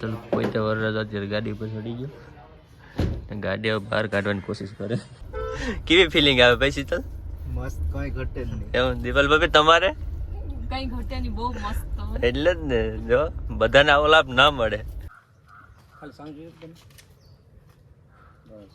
ચાલો કોઈ તો વરરાજ અત્યારે ગાડી પર ચડી ગયો. ને ગાડી હવે બહાર કાઢવાની કોશિશ કરે. કેવી ફિલિંગ આવે ભાઈ શીતલ મસ્ત કઈ ઘટે નહીં. એવું દીપલ ભાભી તમારે? કઈ ઘટે નહીં બહુ મસ્ત એટલે જ ને જો બધાને આવો લાભ ના મળે. ખાલી સાંજ જોઈએ બસ.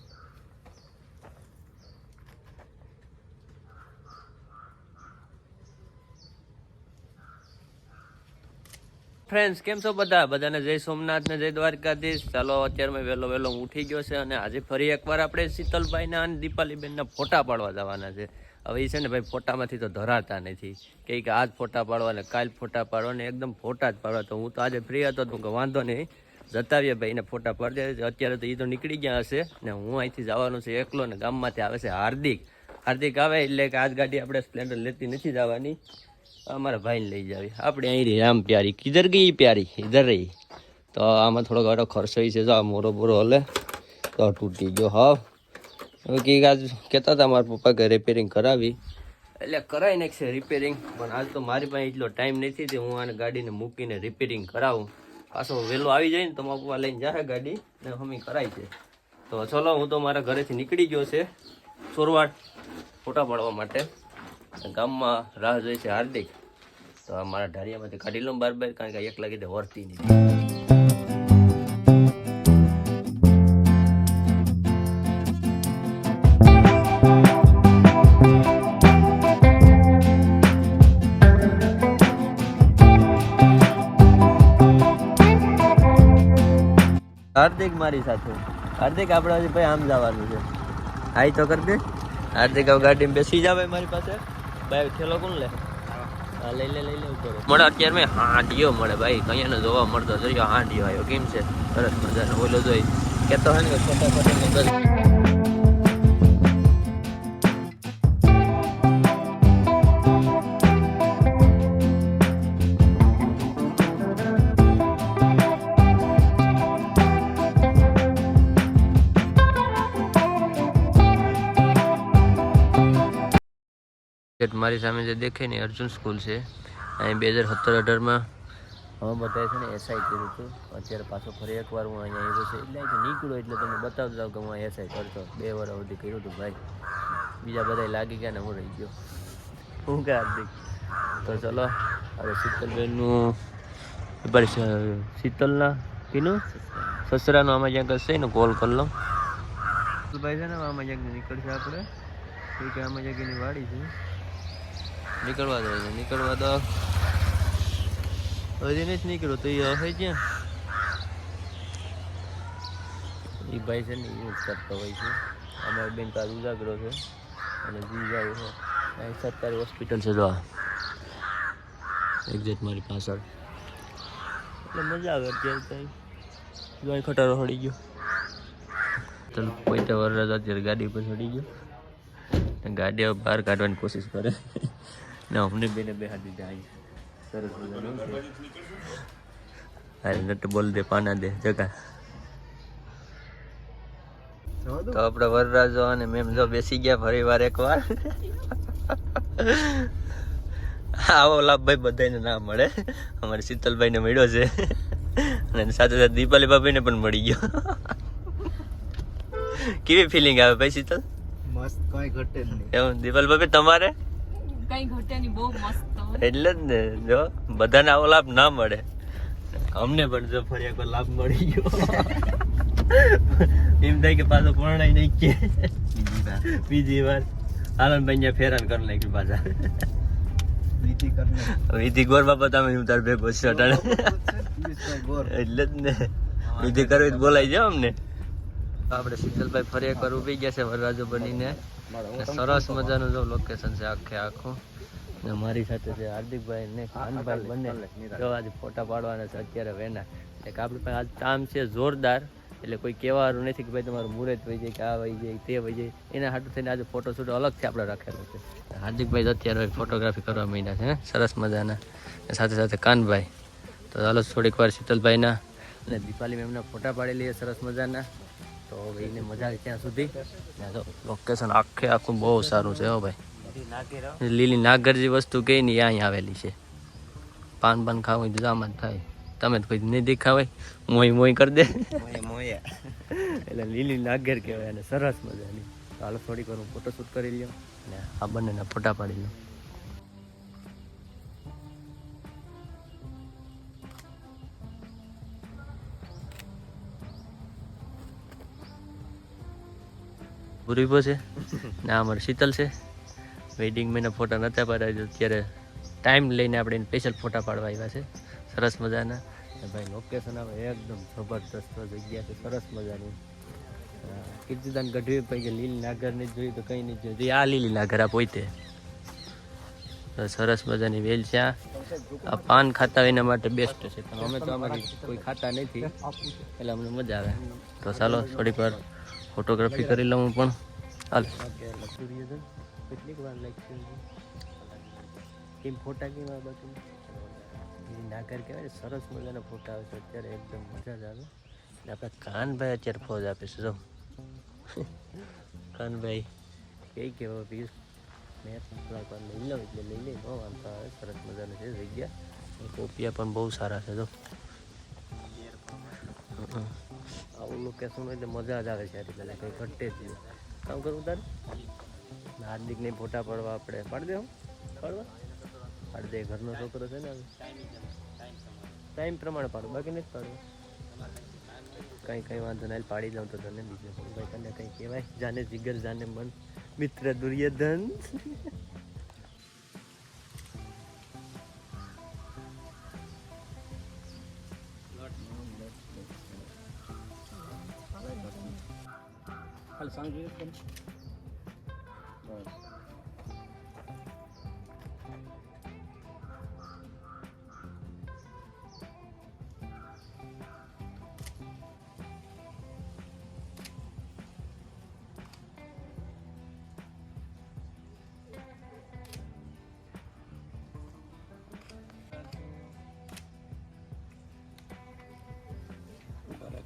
ફ્રેન્ડ્સ કેમ છો બધા? બધાને જય સોમનાથ ને જય દ્વારકાધીશ. ચાલો, અત્યારે મેં વહેલો વહેલો ઉઠી ગયો છે અને આજે ફરી એકવાર આપણે શીતલભાઈના અને દીપાલીબેનના ફોટા પાડવા જવાના છે. હવે એ છે ને ભાઈ, ફોટામાંથી તો ધરાતા નથી. કે આજ ફોટા પાડવા ને કાલ ફોટા પાડવા ને એકદમ ફોટા જ પાડવા તો હું તો આજે ફ્રી હતો, તો કે વાંધો નહીં. જતાવીએ ભાઈને ફોટા પાડી દે અત્યારે તો એ તો નીકળી ગયા હશે ને હું અહીંથી જવાનું છે એકલો ને ગામમાંથી આવે છે હાર્દિક. હાર્દિક આવે, એટલે કે આજ ગાડી આપણે સ્પ્લેન્ડર લેતી નથી જવાની. અમારા ભાઈને લઈ જાવી. આપણે અહીં રહી આમ પ્યારી. કિધર ગઈ પ્યારી? ઇધર રહી. તો આમાં થોડો ઘણો ખર્ચો છે, જો આ મોરો બોરો હલે. તો તૂટી ગયો. હા કે આજ કહેતા હતા મારા પપ્પા કે રિપેરિંગ કરાવી. એટલે કરાવી નાખશે રિપેરિંગ પણ આજ તો મારી પાસે એટલો ટાઈમ નથી તે હું આને ગાડીને મૂકીને રિપેરિંગ કરાવું. પાછો વહેલો આવી જાય ને તો મારા પપ્પા લઈને જાય ગાડી, ને હમી કરાય છે. તો ચલો, હું તો મારા ઘરેથી નીકળી ગયો છે ચોરવાટ ફોટા પાડવા માટે. ગામમાં રાહ જોઈ છે હાર્દિક. તો મારા ઢારિયામાંથી કાઢી લઉં બાર બાર, કારણ કે એક લાગી દે વર્તી નહીં. હાર્દિક મારી સાથે. હાર્દિક, આપણે હજી ભાઈ આમ જવાનું છે. હાઈ તો કરી દે. હાર્દિક, હવે ગાડીમાં બેસી જાવે મારી પાસે. ભાઈ થેલો કોણ લે. લઈ લે લઈ લે ઉપર. મળે અત્યારે મેં હાંડિયો મળે ભાઈ. કયાને જોવા મળતો જોયો હાંડિયો આવ્યો કેમ છે? સરસ મજાનો. ઓલો જોઈ. કેતો હોય ને કે છોટા મારી સામે જે દેખે ને અર્જુન સ્કૂલ છે. અહીં બે હજાર સત્તર અઢારમાં હવે બતાવે છે ને એસઆઈ કર્યું હતું. અત્યારે પાછો ફરી એકવાર હું અહીંયા આવ્યો છે. એટલે અહીંથી નીકળ્યો એટલે તમને બતાવતો જાઉં કે હું એસઆઈ કરતો. બે વાર સુધી કર્યું હતું ભાઈ. બીજા બધા લાગી ગયા ને હું રહી ગયો. હું કે હાર્દિક? તો ચલો, હવે શીતલબેનનું શીતલના કીનું? સસરાનું આમાં જ્યાં કરશે ને કોલ કરી લઉં. ભાઈ છે ને, આમાં જ્યાં નીકળશે આપણે. કે આમાં જ્યાં એની વાડી છે. નીકળવા દો નીકળવા દો. હજી નથી નીકળ્યો, તો એ હશે ક્યાં? એ ભાઈ છે ને, એ કરતો હોય છે. અમારી બેન કાલ ઉજાગરો છે અને જી જાય છે. અહીં સરકારી હોસ્પિટલ છે, જો એક્ઝેક્ટ મારી પાછળ. એટલે મજા આવે અત્યારે ત્યાં. જો અહીં ખટારો હળી ગયો. ચાલો, કોઈ તો વરરાજ અત્યારે ગાડી પર ચડી ગયો. ગાડી બહાર કાઢવાની કોશિશ કરે. ને અમને બેને બેહાડી જાય. સરસ મજાનું. અરે નટ બોલ દે પાના દે જગા. તો આપણે વરરાજો અને મેમ જો બેસી ગયા ફરી વાર એકવાર. આવો લાભભાઈ બધાને ના મળે. અમારે શીતલભાઈને મળ્યો છે. અને સાથે સાથે દીપાલી ભાભીને પણ મળી ગયો. કેવી ફિલિંગ આવે ભાઈ શીતલ? મસ્ત કઈ ઘટે નહીં. એવું દીપાલી ભાભી તમારે? કઈ ઘટે બહુ મસ્ત એટલે જ ને જો બધાને આવો લાભ ના મળે. અમને પણ જો ફરી એકવાર લાભ મળી ગયો. એમ થાય કે પાછો પરણાઈ નહીં કે બીજી વાર. આનંદભાઈ ભાઈ અહીંયા ફેરાન કરી નાખ્યું પાછા. વિધિ ગોર બાપા તમે હું તાર ભેગો છું અટાણે? એટલે જ ને. વિધિ કરવી તો બોલાઈ જાવ અમને. આપણે શીતલભાઈ ફરી એકવાર ઊભી ગયા છે વરરાજો બનીને. સરસ મજાનું જો લોકેશન છે આખે આખું. ને મારી સાથે છે હાર્દિકભાઈ ને કાનભાઈ બંને જો આજે ફોટા પાડવાના છે અત્યારે વેના. એટલે કે આપણી પાસે આજ કામ છે જોરદાર. એટલે કોઈ કહેવાનું નથી કે ભાઈ તમારું મુહૂર્ત વહી જાય કે આ વહી જાય તે વહી જાય. એના હાટું થઈને આજે ફોટો શૂટ અલગથી આપણે રાખેલો છે. હાર્દિકભાઈ અત્યારે ફોટોગ્રાફી કરવા માંડ્યા છે સરસ મજાના. સાથે સાથે કાનભાઈ. તો ચાલો થોડીક વાર શીતલભાઈના. અને દીપાલી મેમના ફોટા પાડી લઈએ સરસ મજાના. તો ભાઈ એને મજા આવે ત્યાં સુધી. લોકેશન આખે આખું બહુ સારું છે હો ભાઈ. લીલી નાગર જે વસ્તુ કઈ ને એ અહીં આવેલી છે. પાન પાન ખાવું હોય તો આમાં જ થાય. તમે તો કોઈ નહીં દેખાવાય. મોઈ મોઈ કરી દે. એટલે લીલી નાગર કહેવાય અને સરસ મજાની. હાલ હાલો થોડીક વાર હું ફોટોશૂટ કરી લ્યો. ને આ બંનેના ફોટા પાડી લઉં પૂરીબો છે. ને આ અમારે શીતલ છે. વેડિંગ મેના ફોટા નહોતા પાડ્યા, અત્યારે ટાઈમ લઈને આપણે સ્પેશિયલ ફોટા પાડવા આવ્યા છે. સરસ મજાના. ભાઈ લોકેશન આવે એકદમ જબરદસ્ત જગ્યા છે. સરસ મજાની. કીર્તિદાન ગઢવી પછી લીલી નાગર ને જોયું તો કંઈ નહીં જોયું આ લીલી નાગર આ પોતે. સરસ મજાની વેલ છે આ. પાન ખાતા એના માટે બેસ્ટ છે. અમે તો અમારી કોઈ ખાતા નથી. એટલે અમને મજા આવે. તો ચાલો, થોડીક વાર ફોટોગ્રાફી કરી લઉં હું પણ. હાલ. કેટલીક વાર કેમ ફોટા કેવા એ નાગર કહેવાય સરસ મજાના ફોટા આવે છે. અત્યારે એકદમ મજા જ આવે. ને આપણે કાનભાઈ અત્યારે ફોજ આપીશું જો. કાનભાઈ. કઈ કેવો પીસ મેં થોડાક વાર લઈ લઉં એટલે લઈ લઈ બહુ વાંધો આવે. સરસ મજાની છે જગ્યા. અને કોપિયા પણ બહુ સારા છે જો. આવું લોકેશન હોય એટલે મજા જ આવે છે આથી પહેલાં કંઈ ઘટે જ નહીં. કામ કરવું તારે? હાર્દિકને ફોટા પાડવા આપણે. પાડી દે પાડવા? પાડી દે ઘરનો છોકરો છે ને ટાઈમ પ્રમાણે પાડો, બાકી નથી પાડવું. કંઈ કંઈ વાંધો નહીં પાડી દઉં તો તને બીજું ભાઈ તને કંઈ કહેવાય. જાને જીગર, જાને મન. મિત્ર દુર્યોધન. खाली सांगू पण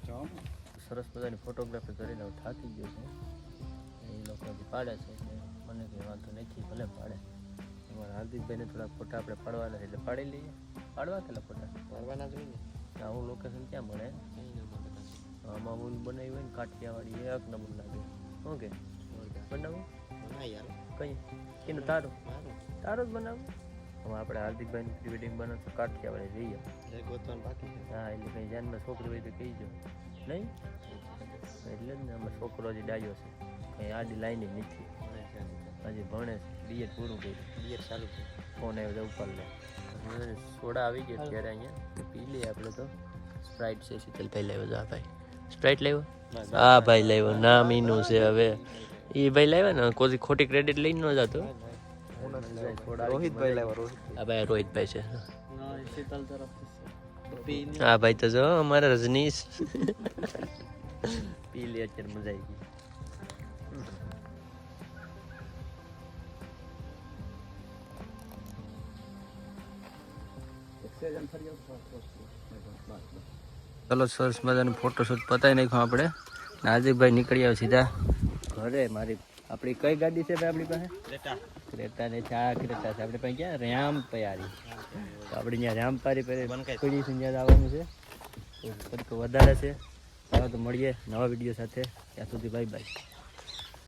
Tchau. સરસ મજાની ફોટોગ્રાફી કરીને હું થાકી ગયો છું. એ લોકો પાડે છે એટલે મને કંઈ વાંધો નથી ભલે પાડે. અમારા હાર્દિકભાઈને થોડા ફોટા આપણે પાડવાના એટલે પાડી લઈએ. પાડવા કેટલા ફોટા પાડવાના જોઈએ ને. આવું લોકેશન ક્યાં મળે? આમાં મૂલ બનાવી હોય ને કાઠિયાવાડી એક નંબર લાગે. ઓકે. બનાવું? ના યાર. કઈ? એનું તારું? તારું જ બનાવું? હવે આપણે હાર્દિકભાઈની પ્રી વેડિંગ તો કાઠિયાવાડે જઈએ. ગોતવાનું બાકી હા એટલે કંઈ જાનમાં છોકરી હોય તો કહીજો નહીં? એટલે જ ને અમે છોકરો હજી ડાયો છે. કંઈ આડી લાઈન નથી. હજી ભણે છે. બીએડ પૂરું કર્યું. બીએડ ચાલુ છે. ફોન આવ્યો ઉપર લે. સોડા આવી ગયો ત્યારે અહીંયા. પી લઈએ આપણે તો. સ્પ્રાઇટ છે શીતલ ભાઈ લાવ્યો આ ભાઈ. સ્પ્રાઇટ લાવ્યો? હા ભાઈ લાવ્યો. નામ એનું છે હવે. એ ભાઈ લાવ્યા ને? કોઈ ખોટી ક્રેડિટ લઈને ન જતો? રોહિતભાઈ લાવ્યા રોહિત આ ભાઈ રોહિતભાઈ છે શીતલ તરફથી હા ભાઈ તો જો અમારા રજનીશ પી લે અત્યારે મજા આવી ગઈ ચલો સરસ મજાનું ફોટોશૂટ પતાવી નાખ્યું આપણે નાજીકભાઈ નીકળી આવ્યો સીધા ઘરે મારી આપણી કઈ ગાડી છે ભાઈ આપણી પાસે? ક્રેટા. ને ચા ક્રેટા છે. આપણે પાસે ક્યાં? રામ પયારી. તો આપણે ત્યાં રામ પારી પરે પડી છે આવવાનું છે? વધારે છે. ચાલો તો મળીએ નવા વીડિયો સાથે. ત્યાં સુધી બાય બાય